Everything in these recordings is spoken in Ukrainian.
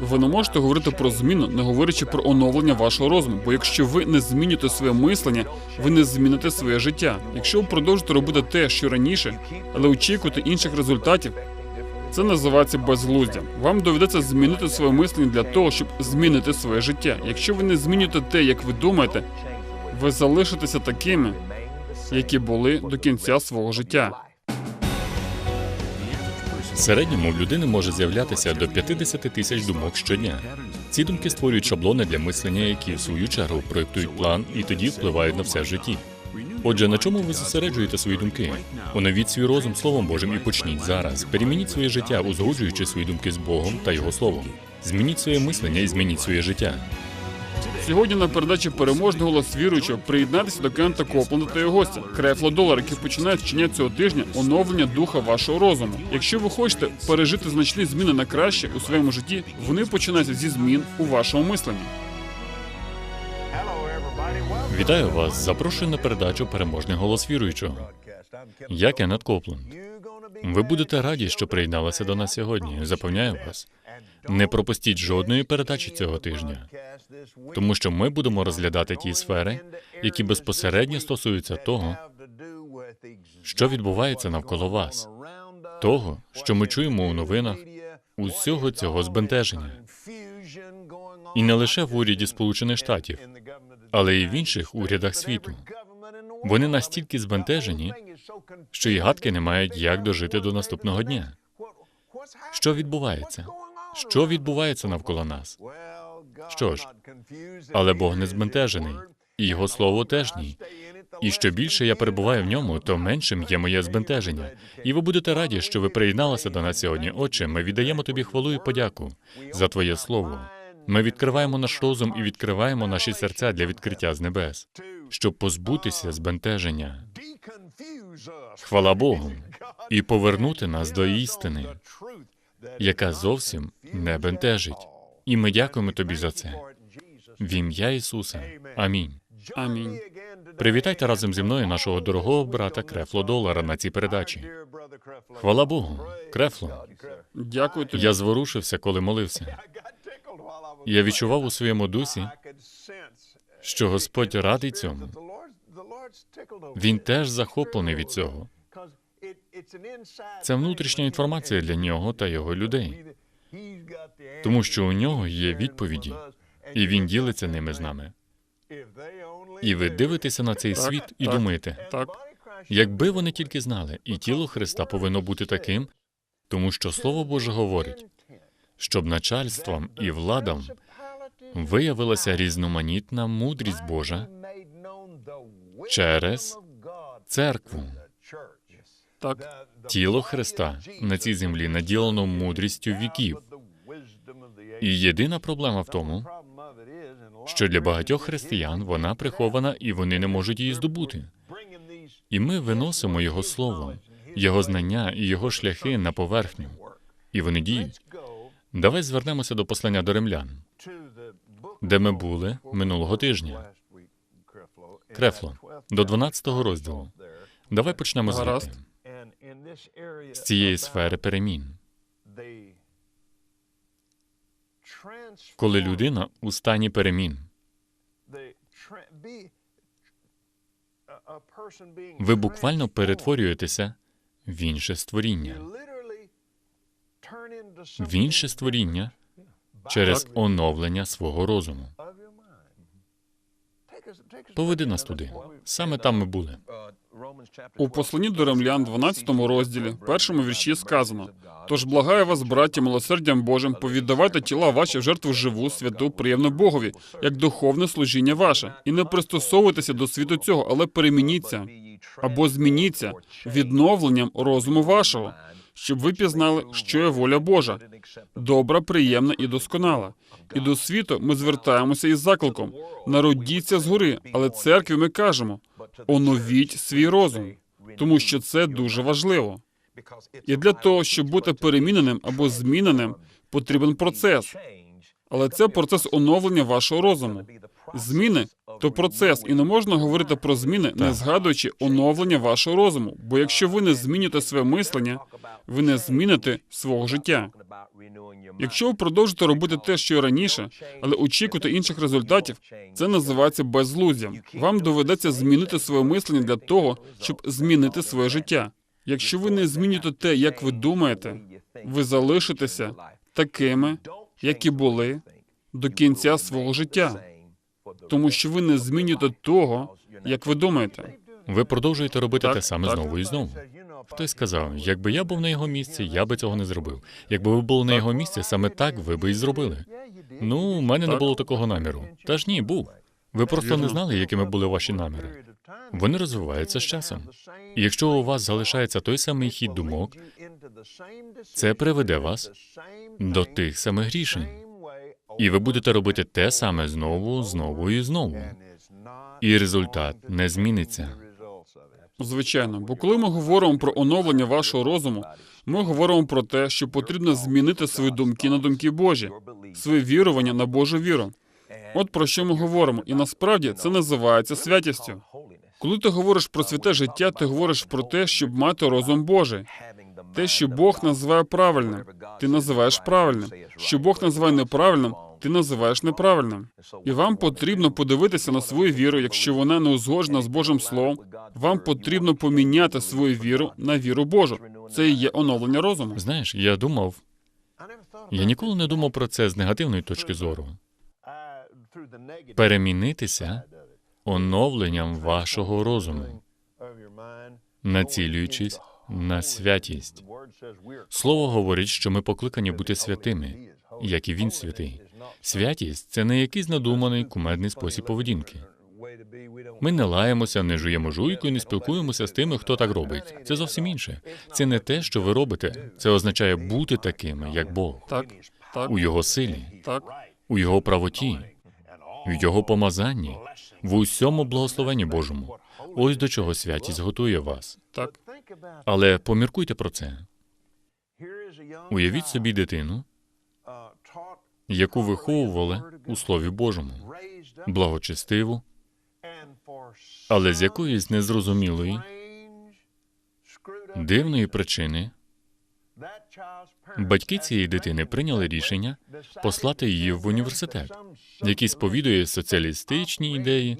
Ви не можете говорити про зміну, не говорячи про оновлення вашого розуму. Бо якщо ви не змінюєте своє мислення, ви не зміните своє життя. Якщо ви продовжите робити те, що раніше, але очікуєте інших результатів, це називається безглуздям. Вам доведеться змінити своє мислення для того, щоб змінити своє життя. Якщо ви не змінюєте те, як ви думаєте, ви залишитеся такими, які були до кінця свого життя. Середньому в людини може з'являтися до 50 тисяч думок щодня. Ці думки створюють шаблони для мислення, які в свою чергу проєктують план і тоді впливають на все в житті. Отже, на чому ви зосереджуєте свої думки? Оновіть свій розум Словом Божим і почніть зараз. Перемініть своє життя, узгоджуючи свої думки з Богом та Його Словом. Змініть своє мислення і змініть своє життя. Сьогодні на передачі переможний голос віруючого приєднатися до Кента Копланда та його гостя Крефло Долар, який починає вчення цього тижня оновлення духа вашого розуму. Якщо ви хочете пережити значні зміни на краще у своєму житті, вони починаються зі змін у вашому мисленні. Вітаю вас! Запрошую на передачу Переможний голос віруючого. Я Кеннет Копланд. Ви будете раді, що приєдналися до нас сьогодні. Запевняю вас. Не пропустіть жодної передачі цього тижня, тому що ми будемо розглядати ті сфери, які безпосередньо стосуються того, що відбувається навколо вас, того, що ми чуємо у новинах, усього цього збентеження. І не лише в уряді Сполучених Штатів, але й в інших урядах світу. Вони настільки збентежені, що і гадки не мають, як дожити до наступного дня. Що відбувається? Що відбувається навколо нас? Що ж, але Бог не збентежений, і його слово теж ні. І що більше я перебуваю в ньому, то меншим є моє збентеження. І ви будете раді, що ви приєдналися до нас сьогодні. Отче, ми віддаємо тобі хвалу і подяку за твоє слово. Ми відкриваємо наш розум і відкриваємо наші серця для відкриття з небес, щоб позбутися збентеження. Хвала Богу, і повернути нас до істини, яка зовсім не бентежить. І ми дякуємо тобі за це. В ім'я Ісуса. Амінь. Амінь. Привітайте разом зі мною нашого дорогого брата Крефло Долара на цій передачі. Хвала Богу, Крефло. Дякую тобі. Я зворушився, коли молився. Я відчував у своєму дусі, що Господь радий цьому. Він теж захоплений від цього. Це внутрішня інформація для нього та його людей, тому що у нього є відповіді, і він ділиться ними з нами. І ви дивитеся на цей Так, світ і так. думаєте, Так, якби вони тільки знали, і тіло Христа повинно бути таким, тому що Слово Боже говорить, щоб начальствам і владам виявилася різноманітна мудрість Божа через церкву. Так. Тіло Христа на цій землі наділено мудрістю віків. І єдина проблема в тому, що для багатьох християн вона прихована і вони не можуть її здобути. І ми виносимо його слово, його знання і його шляхи на поверхню, і вони діють. Давай звернемося до послання до римлян, де ми були минулого тижня. Крефло, до 12 розділу. Давай почнемо Гаразд. З цієї сфери перемін. Коли людина у стані перемін, ви буквально перетворюєтеся в інше створіння, в інше створіння через оновлення свого розуму. Поведи нас туди. Саме там ми були. У посланні до римлян, 12 розділі, першому вірші сказано: Тож благаю вас, браті, милосердям Божим, повіддавайте тіла ваші в жертву живу, святу, приємну Богові, як духовне служіння ваше, і не пристосовуйтеся до світу цього, але перемініться або змініться відновленням розуму вашого, щоб ви пізнали, що є воля Божа, добра, приємна і досконала. І до світу ми звертаємося із закликом: народіться згори, але церкві ми кажемо: оновіть свій розум, тому що це дуже важливо. І для того, щоб бути переміненим або зміненим, потрібен процес. Але це процес оновлення вашого розуму. Зміни то процес, і не можна говорити про зміни, не згадуючи оновлення вашого розуму. Бо якщо ви не зміните своє мислення, ви не зміните свого життя. Якщо ви продовжите робити те, що і раніше, але очікуєте інших результатів, це називається безглуздям. Вам доведеться змінити своє мислення для того, щоб змінити своє життя. Якщо ви не змінюєте те, як ви думаєте, ви залишитеся такими, які були до кінця свого життя, тому що ви не змінюєте того, як ви думаєте. Ви продовжуєте робити Так, те саме так. знову і знову. Хтось сказав, якби я був на його місці, я би цього не зробив. Якби ви були на його місці, саме так ви би і зробили. Ну, у мене не було такого наміру. Та ж ні, був. Ви просто не знали, якими були ваші наміри. Вони розвиваються з часом. І якщо у вас залишається той самий хід думок, це приведе вас до тих самих рішень. І ви будете робити те саме знову, знову і знову. І результат не зміниться. Звичайно, бо коли ми говоримо про оновлення вашого розуму, ми говоримо про те, що потрібно змінити свої думки на думки Божі, своє вірування на Божу віру. От про що ми говоримо, і насправді це називається святістю. Коли ти говориш про святе життя, ти говориш про те, щоб мати розум Божий. Те, що Бог називає правильним, ти називаєш правильним. Що Бог називає неправильним, ти називаєш неправильним. І вам потрібно подивитися на свою віру, якщо вона не узгоджена з Божим Словом. Вам потрібно поміняти свою віру на віру Божу. Це і є оновлення розуму. Знаєш, я думав, я ніколи не думав про це з негативної точки зору. Перемінитися оновленням вашого розуму, націлюючись на святість. Слово говорить, що ми покликані бути святими, як і він святий. Святість це не якийсь надуманий кумедний спосіб поведінки. Ми не лаємося, не жуємо жуйку і не спілкуємося з тими, хто так робить. Це зовсім інше. Це не те, що ви робите. Це означає бути такими, як Бог, Так, так, у його силі, так, у його правоті, в його помазанні, в усьому благословенні Божому. Ось до чого святість готує вас. так. Але поміркуйте про це. Уявіть собі дитину, яку виховували у Слові Божому, благочестиву, але з якоїсь незрозумілої, дивної причини батьки цієї дитини прийняли рішення послати її в університет, який сповідує соціалістичні ідеї,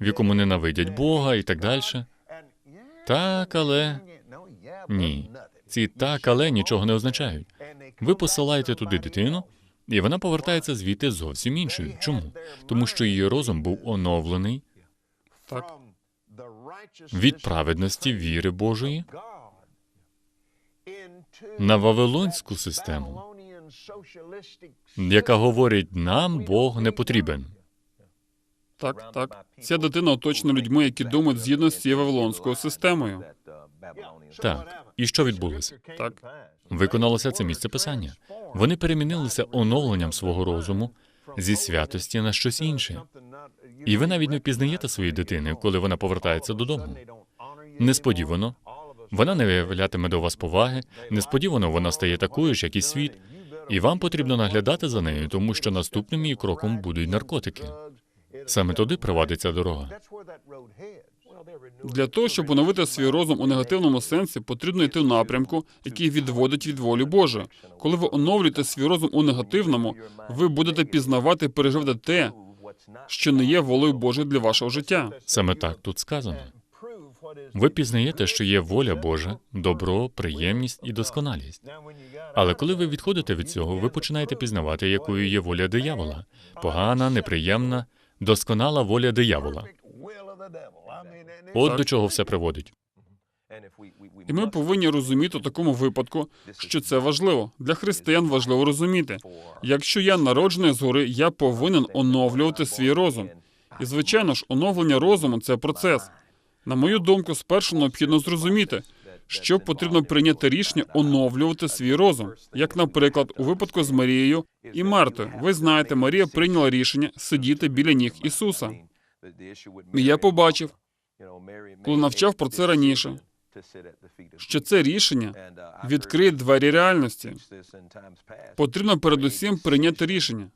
в якому ненавидять Бога і так далі. Так, але ні. Ці так, але нічого не означають. Ви посилаєте туди дитину, і вона повертається звідти зовсім іншою. Чому? Тому що її розум був оновлений Так. від праведності віри Божої на вавилонську систему, яка говорить, нам Бог не потрібен. Так, так. Ця дитина оточена людьми, які думають згідно з цією вавилонською системою. Так, і що відбулося? Так. Виконалося це місце писання. Вони перемінилися оновленням свого розуму зі святості на щось інше. І ви навіть не впізнаєте своєї дитини, коли вона повертається додому. Несподівано вона не виявлятиме до вас поваги, несподівано вона стає такою ж, як і світ, і вам потрібно наглядати за нею, тому що наступним її кроком будуть наркотики. Саме туди провадиться дорога. Для того, щоб оновити свій розум у негативному сенсі, потрібно йти в напрямку, який відводить від волі Божої. Коли ви оновлюєте свій розум у негативному, ви будете пізнавати і переживати те, що не є волею Божою для вашого життя. Саме так тут сказано. Ви пізнаєте, що є воля Божа, добро, приємність і досконалість. Але коли ви відходите від цього, ви починаєте пізнавати, якою є воля диявола погана, неприємна, досконала воля диявола. От до чого все приводить. І ми повинні розуміти в такому випадку, що це важливо. Для християн важливо розуміти. Якщо я народжений згори, я повинен оновлювати свій розум. І звичайно ж, оновлення розуму це процес. На мою думку, спершу необхідно зрозуміти, що потрібно прийняти рішення оновлювати свій розум. Як, наприклад, у випадку з Марією і Мартою. Ви знаєте, Марія прийняла рішення сидіти біля ніг Ісуса. Я побачив, коли навчав про це раніше, що це рішення відкриє двері реальності. Потрібно передусім прийняти рішення.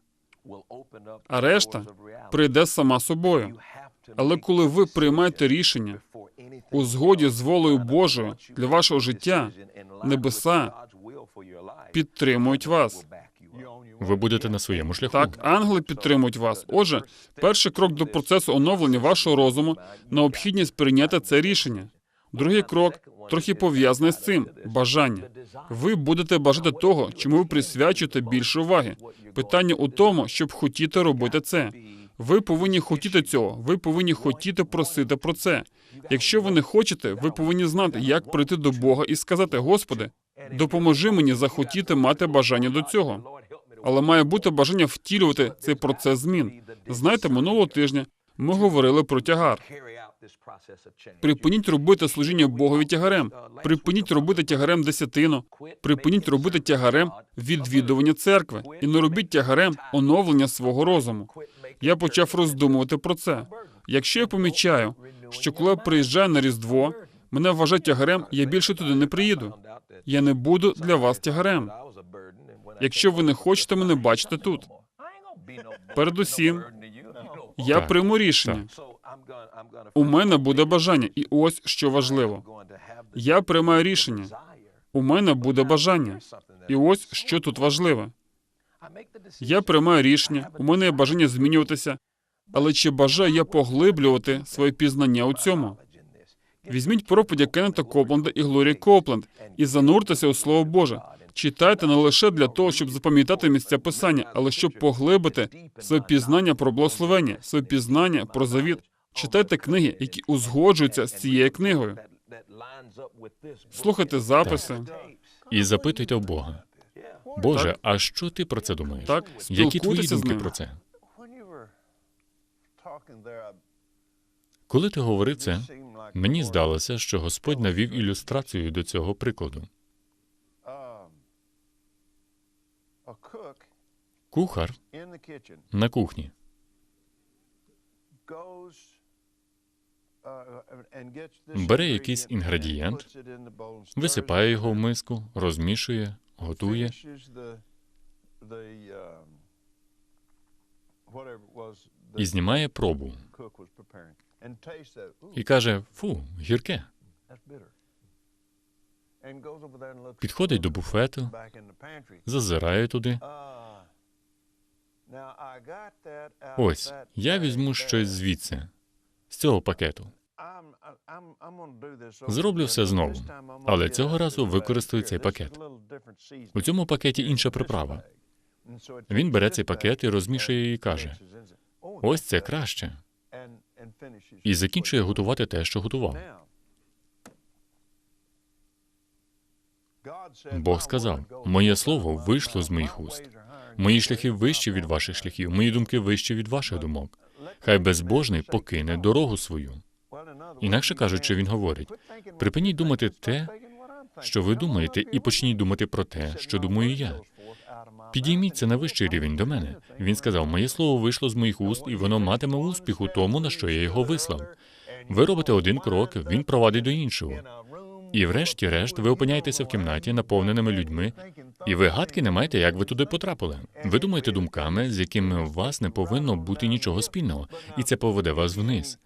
а решта прийде сама собою. Але коли ви приймаєте рішення у згоді з волею Божою для вашого життя, небеса підтримують вас. Ви будете на своєму шляху. Так, ангели підтримують вас. Отже, перший крок до процесу оновлення вашого розуму необхідність прийняти це рішення. Другий крок трохи пов'язаний з цим бажання. Ви будете бажати того, чому ви присвячуєте більше уваги. Питання у тому, щоб хотіти робити це. Ви повинні хотіти цього. Ви повинні хотіти просити про це. Якщо ви не хочете, ви повинні знати, як прийти до Бога і сказати: Господи, допоможи мені захотіти мати бажання до цього. Але має бути бажання втілювати цей процес змін. Знаєте, минулого тижня ми говорили про тягар. Припиніть робити служіння Богові тягарем. Припиніть робити тягарем десятину. Припиніть робити тягарем відвідування церкви і не робіть тягарем оновлення свого розуму. Я почав роздумувати про це. Якщо я помічаю, що коли я приїжджаю на Різдво, мене вважають тягарем, я більше туди не приїду. Я не буду для вас тягарем. Якщо ви не хочете мене бачити тут. Передусім, я Так, прийму рішення. У мене буде бажання, і ось що важливо. Я приймаю рішення. У мене буде бажання. І ось що тут важливе. Я приймаю рішення, у мене є бажання змінюватися, але чи бажаю я поглиблювати своє пізнання у цьому? Візьміть проповіді Кеннета Копленда і Глорії Копленд і зануртеся у Слово Боже. Читайте не лише для того, щоб запам'ятати місця писання, але щоб поглибити своє пізнання про благословення, своє пізнання про завіт. Читайте книги, які узгоджуються з цією книгою. Слухайте записи. І запитуйте у Бога. Боже, а що ти про це думаєш? Так, Які твої думки про це? Коли ти говорив це, мені здалося, що Господь навів ілюстрацію до цього прикладу. Кухар на кухні. бере якийсь інгредієнт, висипає його в миску, розмішує, готує. І знімає пробу. І каже: фу, гірке. Підходить до буфету, зазирає туди. Ось, я візьму щось звідси, з цього пакету. Зроблю все знову, але цього разу використаю цей пакет. У цьому пакеті інша приправа. Він бере цей пакет і розмішує її і каже: ось це краще. І закінчує готувати те, що готував. Бог сказав: Моє слово вийшло з моїх уст. Мої шляхи вищі від ваших шляхів, мої думки вищі від ваших думок. Хай безбожний покине дорогу свою. Інакше кажучи, він говорить: Припиніть думати те, що ви думаєте, і почніть думати про те, що думаю я. Підійміться на вищий рівень до мене. Він сказав: Моє слово вийшло з моїх уст, і воно матиме успіх у тому, на що я його вислав. Ви робите один крок, він провадить до іншого. І врешті-решт ви опиняєтеся в кімнаті, наповненими людьми, і ви гадки не маєте, як ви туди потрапили. Ви думаєте думками, з якими у вас не повинно бути нічого спільного, і це поведе вас вниз.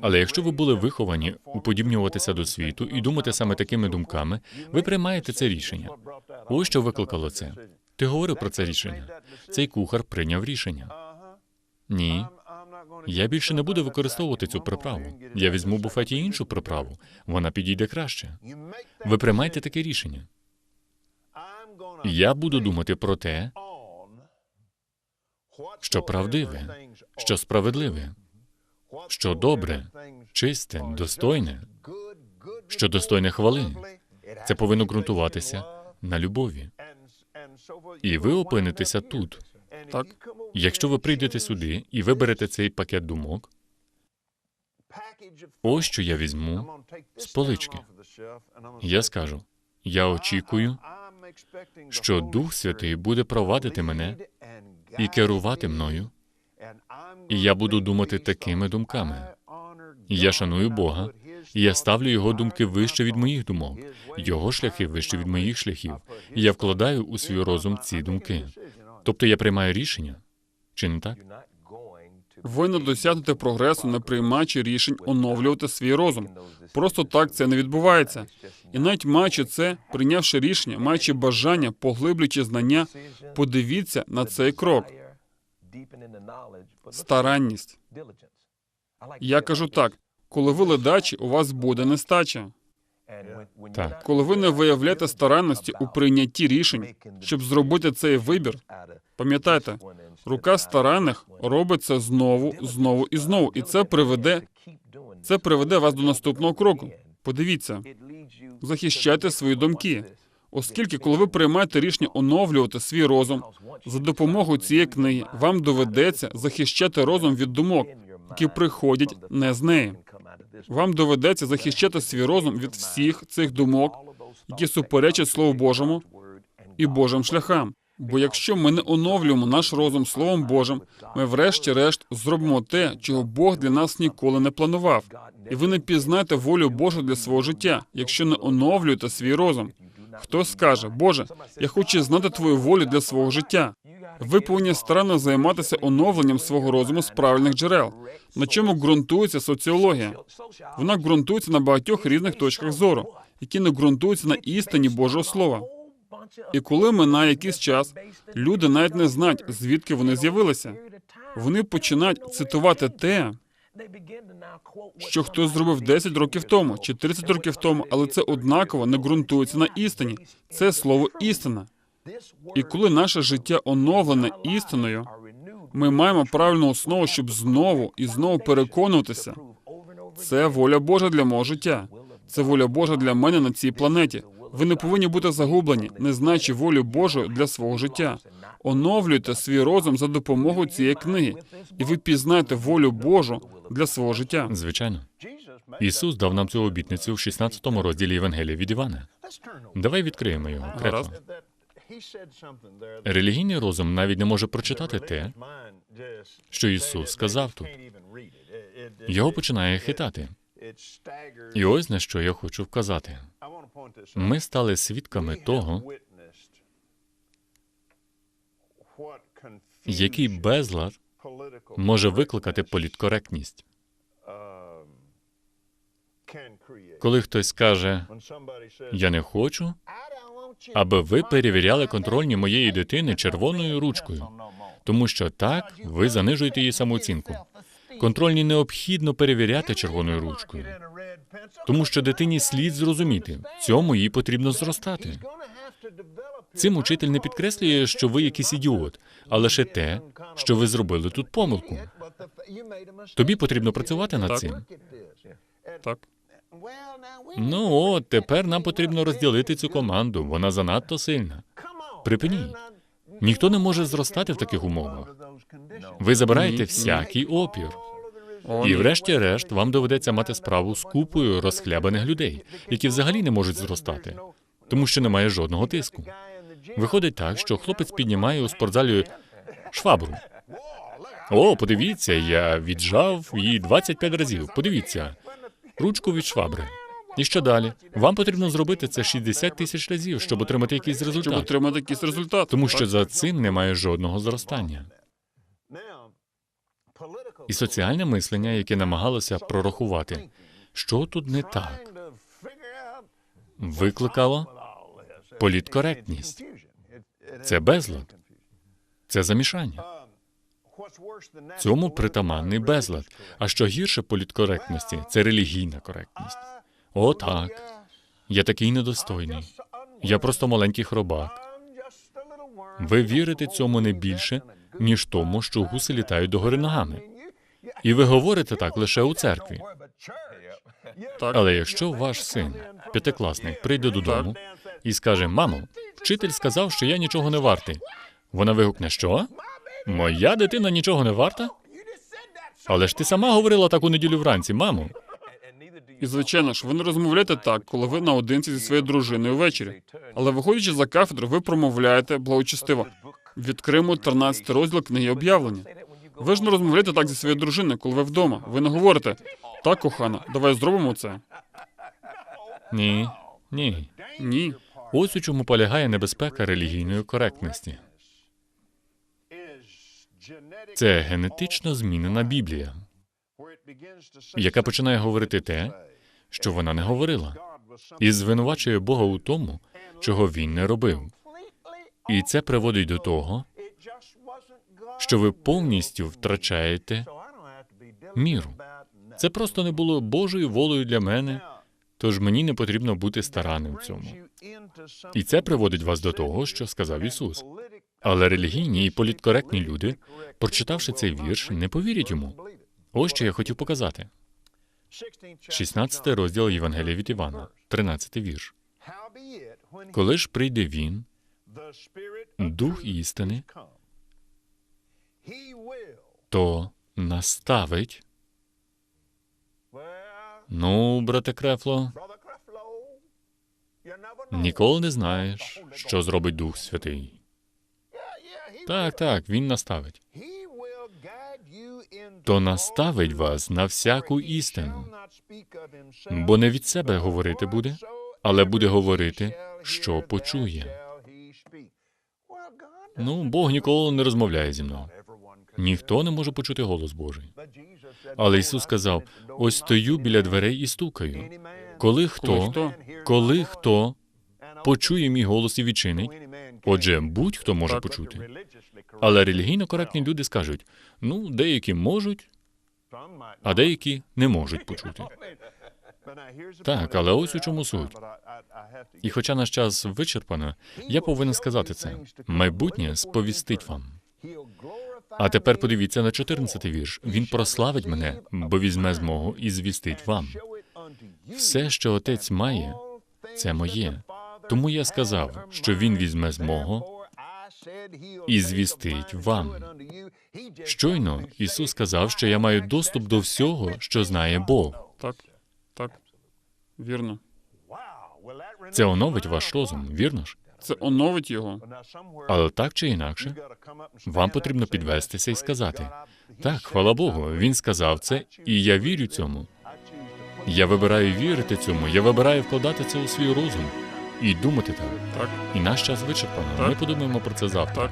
Але якщо ви були виховані уподібнюватися до світу і думати саме такими думками, ви приймаєте це рішення. Ось що викликало це. Ти говорив про це рішення. Цей кухар прийняв рішення. Ні, я більше не буду використовувати цю приправу. Я візьму в буфеті іншу приправу. Вона підійде краще. Ви приймаєте таке рішення. Я буду думати про те, що правдиве, що справедливе, що добре, чисте, достойне, що достойне хвали. Це повинно ґрунтуватися на любові. І ви опинитеся тут. Так. Якщо ви прийдете сюди і виберете цей пакет думок, ось що я візьму з полички. я скажу: я очікую, що Дух Святий буде провадити мене і керувати мною, і я буду думати такими думками. Я шаную Бога, і я ставлю його думки вище від моїх думок, його шляхи вище від моїх шляхів. І я вкладаю у свій розум ці думки. Тобто я приймаю рішення. Чи не так? Ви не досягнете прогресу, не приймаючи рішень оновлювати свій розум. Просто так це не відбувається. І навіть маючи це, прийнявши рішення, маючи бажання, поглиблюючи знання, подивіться на цей крок. Старанність. Я кажу так: коли ви ледачі, у вас буде нестача. Так. Коли ви не виявляєте старанності у прийнятті рішень, щоб зробити цей вибір, пам'ятайте, рука старанних робить це знову, знову і знову, і це приведе, це приведе вас до наступного кроку. Подивіться, захищайте свої думки. Оскільки, коли ви приймаєте рішення оновлювати свій розум за допомогою цієї книги, вам доведеться захищати розум від думок, які приходять не з неї. Вам доведеться захищати свій розум від всіх цих думок, які суперечать Слову Божому і Божим шляхам. Бо якщо ми не оновлюємо наш розум Словом Божим, ми врешті-решт зробимо те, чого Бог для нас ніколи не планував. І ви не пізнаєте волю Божу для свого життя, якщо не оновлюєте свій розум. Хтось скаже, Боже, я хочу знати твою волю для свого життя. Ви повинні старанно займатися оновленням свого розуму з правильних джерел. На чому ґрунтується соціологія? Вона ґрунтується на багатьох різних точках зору, які не ґрунтуються на істині Божого Слова. І коли минає якийсь час, люди навіть не знають, звідки вони з'явилися. Вони починають цитувати те, що хтось зробив 10 років тому чи 30 років тому, але це однаково не ґрунтується на істині. Це слово істина. І коли наше життя оновлене істиною, ми маємо правильну основу, щоб знову і знову переконуватися. Це воля Божа для мого життя. Це воля Божа для мене на цій планеті. Ви не повинні бути загублені, не знаючи волю Божу для свого життя. Оновлюйте свій розум за допомогою цієї книги, і ви пізнаєте волю Божу для свого життя. Звичайно. Ісус дав нам цю обітницю в 16 розділі Євангелія від Івана. Давай відкриємо його. Гаразд. Релігійний розум навіть не може прочитати те, що Ісус сказав тут. Його починає хитати. І ось на що я хочу вказати. Ми стали свідками того, який безлад може викликати політкоректність. Коли хтось каже, я не хочу, аби ви перевіряли контрольні моєї дитини червоною ручкою, тому що так ви занижуєте її самооцінку. Контрольні необхідно перевіряти червоною ручкою, тому що дитині слід зрозуміти, цьому їй потрібно зростати. Цим учитель не підкреслює, що ви якийсь ідіот, а лише те, що ви зробили тут помилку. Тобі потрібно працювати над цим. Так, Ну от тепер нам потрібно розділити цю команду. Вона занадто сильна. Припиніть. Ніхто не може зростати в таких умовах. Ви забираєте всякий опір. І врешті-решт вам доведеться мати справу з купою розхлябаних людей, які взагалі не можуть зростати, тому що немає жодного тиску. Виходить так, що хлопець піднімає у спортзалі швабру. О, подивіться, я віджав її 25 разів. Подивіться, ручку від швабри. І що далі? Вам потрібно зробити це 60 тисяч разів, щоб отримати якийсь щоб результат. отримати якийсь результат. Тому що за цим немає жодного зростання. І соціальне мислення, яке намагалося прорахувати, що тут не так, викликало політкоректність. Це безлад, це замішання. Цьому притаманний безлад. А що гірше політкоректності, це релігійна коректність. О, так. Я такий недостойний. Я просто маленький хробак. Ви вірите цьому не більше, ніж тому, що гуси літають догори ногами. І ви говорите так лише у церкві. Але якщо ваш син, п'ятикласник, прийде додому і скаже: Мамо, вчитель сказав, що я нічого не вартий. Вона вигукне, що? Моя дитина нічого не варта? Але ж ти сама говорила так у неділю вранці, мамо. І звичайно ж, ви не розмовляєте так, коли ви наодинці зі своєю дружиною ввечері. Але виходячи за кафедру, ви промовляєте благочестиво. Відкриємо 13 розділ книги об'явлення. Ви ж не розмовляєте так зі своєю дружиною, коли ви вдома. Ви не говорите так, кохана, давай зробимо це. Ні, ні. Ні. Ось у чому полягає небезпека релігійної коректності. Це генетично змінена Біблія, яка починає говорити те, що вона не говорила, і звинувачує Бога у тому, чого він не робив. І це приводить до того, що ви повністю втрачаєте міру. Це просто не було Божою волею для мене, тож мені не потрібно бути старанним в цьому. І це приводить вас до того, що сказав Ісус. Але релігійні і політкоректні люди, прочитавши цей вірш, не повірять йому. Ось що я хотів показати. 16 розділ Євангелія від Івана, 13 вірш. Коли ж прийде він, Дух істини, то наставить. Ну, брате Крефло, ніколи не знаєш, що зробить Дух Святий. Так, так, він наставить. то наставить вас на всяку істину, бо не від себе говорити буде, але буде говорити, що почує. Ну, Бог ніколи не розмовляє зі мною. Ніхто не може почути голос Божий. Але Ісус сказав: ось стою біля дверей і стукаю. Коли хто? коли хто почує мій голос і відчинить, отже, будь-хто може почути. Але релігійно коректні люди скажуть: ну, деякі можуть, а деякі не можуть почути. Так, але ось у чому суть. І хоча наш час вичерпано, я повинен сказати це. Майбутнє сповістить вам. А тепер подивіться на 14-й вірш. Він прославить мене, бо візьме змогу і звістить вам. Все, що отець має, це моє. Тому я сказав, що він візьме змогу і звістить вам. Щойно Ісус сказав, що я маю доступ до всього, що знає Бог. Так, так. Вірно. Це оновить ваш розум, вірно ж? Це оновить його. Але так чи інакше, вам потрібно підвестися і сказати: так, хвала Богу, він сказав це, і я вірю цьому. Я вибираю вірити цьому, я вибираю вкладати це у свій розум і думати так. Так, І наш час вичерпано. Ми подумаємо про це завтра. так.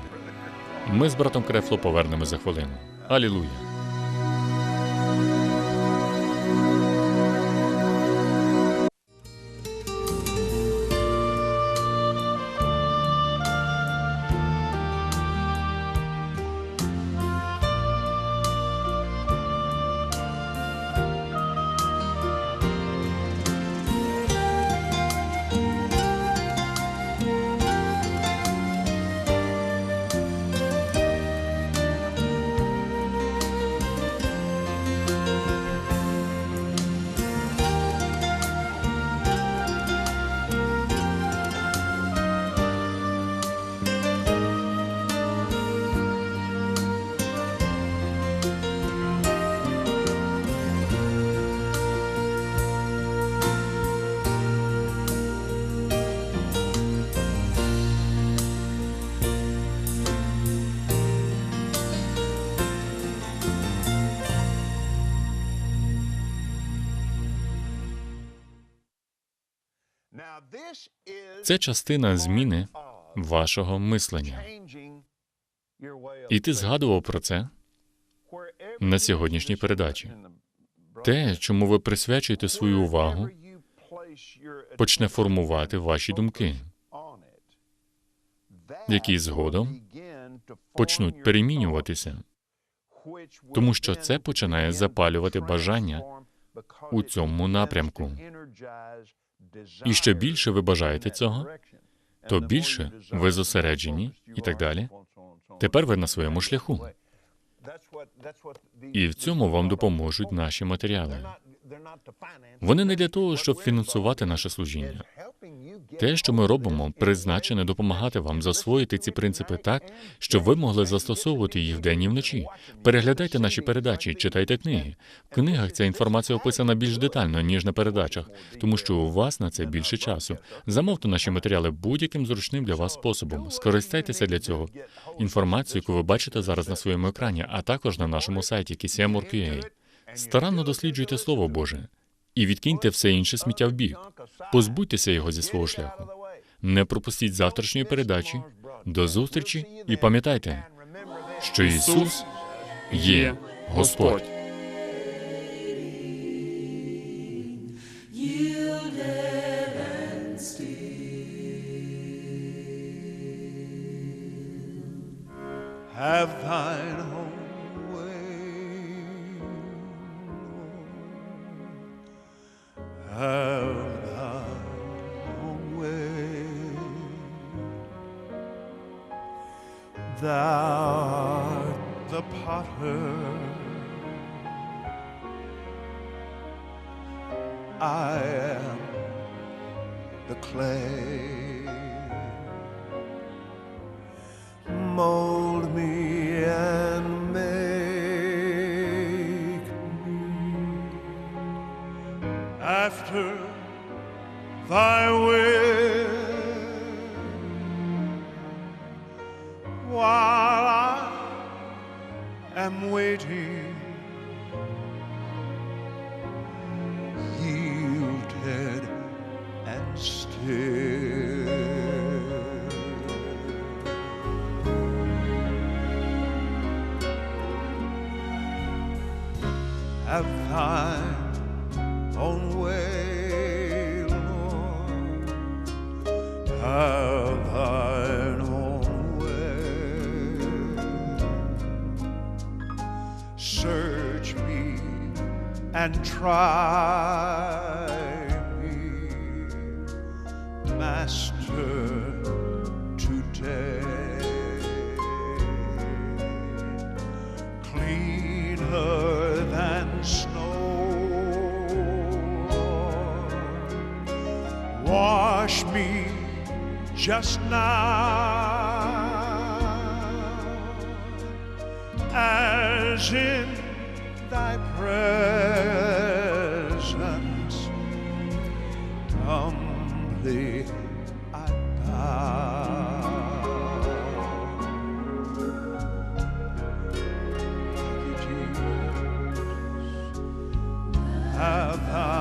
Ми з братом Крефло повернемо за хвилину. Алілуя. Це частина зміни вашого мислення. І ти згадував про це на сьогоднішній передачі. Те, чому ви присвячуєте свою увагу, почне формувати ваші думки, які згодом почнуть перемінюватися, тому що це починає запалювати бажання у цьому напрямку. І що більше ви бажаєте цього, то більше ви зосереджені і так далі. Тепер ви на своєму шляху. І в цьому вам допоможуть наші матеріали. Вони не для того, щоб фінансувати наше служіння. Те, що ми робимо, призначене допомагати вам засвоїти ці принципи так, щоб ви могли застосовувати їх вдень і вночі. Переглядайте наші передачі, читайте книги. В книгах ця інформація описана більш детально, ніж на передачах, тому що у вас на це більше часу. Замовте наші матеріали будь-яким зручним для вас способом. Скористайтеся для цього інформацією, яку ви бачите зараз на своєму екрані, а також на нашому сайті KCM.org.ua. Старанно досліджуйте Слово Боже і відкиньте все інше сміття в бік. Позбудьтеся його зі свого шляху. Не пропустіть завтрашньої передачі. До зустрічі і пам'ятайте, що Ісус є Господь. have thine Have own way. Thou art the potter. I am the clay and try me, Master, today cleaner than snow. Wash me just now about